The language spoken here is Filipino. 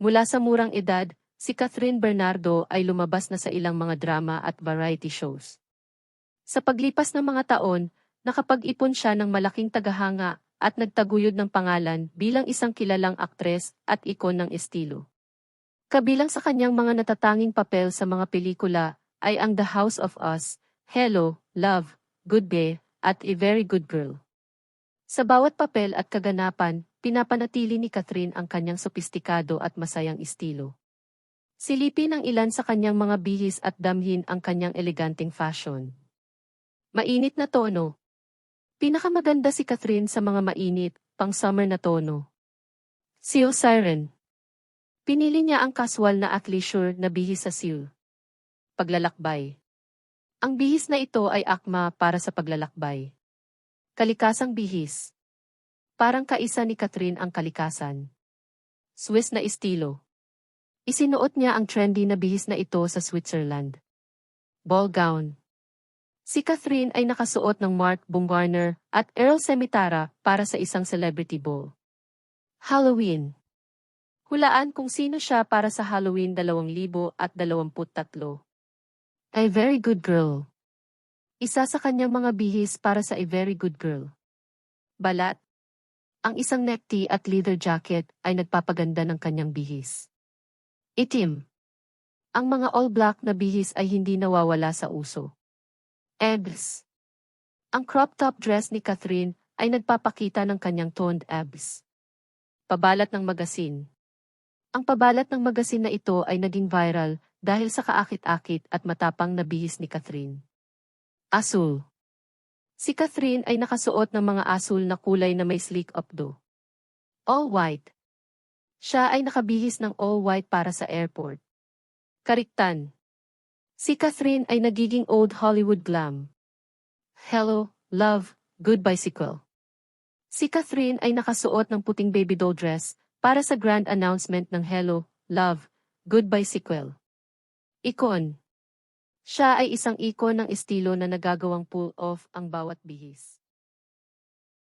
Mula sa murang edad, si Catherine Bernardo ay lumabas na sa ilang mga drama at variety shows. Sa paglipas ng mga taon, nakapag-ipon siya ng malaking tagahanga at nagtaguyod ng pangalan bilang isang kilalang aktres at ikon ng estilo. Kabilang sa kanyang mga natatanging papel sa mga pelikula ay ang The House of Us, Hello, Love, Good Day, at A Very Good Girl. Sa bawat papel at kaganapan, pinapanatili ni Catherine ang kanyang sopistikado at masayang estilo. Silipin ng ilan sa kanyang mga bihis at damhin ang kanyang eleganteng fashion. Mainit na tono. Pinakamaganda si Catherine sa mga mainit, pang-summer na tono. Seal Siren. Pinili niya ang casual na athleisure na bihis sa seal. Paglalakbay. Ang bihis na ito ay akma para sa paglalakbay. Kalikasang bihis. Parang kaisa ni Catherine ang kalikasan. Swiss na estilo. Isinuot niya ang trendy na bihis na ito sa Switzerland. Ball gown. Si Catherine ay nakasuot ng Mark Baumgartner at Earl Semitara para sa isang celebrity ball. Halloween. Hulaan kung sino siya para sa Halloween 2023. A very good girl. Isa sa kanyang mga bihis para sa A very good girl. Balat. Ang isang necktie at leather jacket ay nagpapaganda ng kanyang bihis. Itim. Ang mga all-black na bihis ay hindi nawawala sa uso. Abs. Ang crop top dress ni Catherine ay nagpapakita ng kanyang toned abs. Pabalat ng magasin. Ang pabalat ng magasin na ito ay naging viral dahil sa kaakit-akit at matapang na bihis ni Catherine. Asul. Si Catherine ay nakasuot ng mga asul na kulay na may sleek updo. All white. Siya ay nakabihis ng all white para sa airport. Kariktan. Si Catherine ay nagiging old Hollywood glam. Hello, love, good bicycle. Si Catherine ay nakasuot ng puting baby doll dress para sa grand announcement ng Hello, love, good bicycle. Ikon. Siya ay isang ikon ng estilo na nagagawang pull-off ang bawat bihis.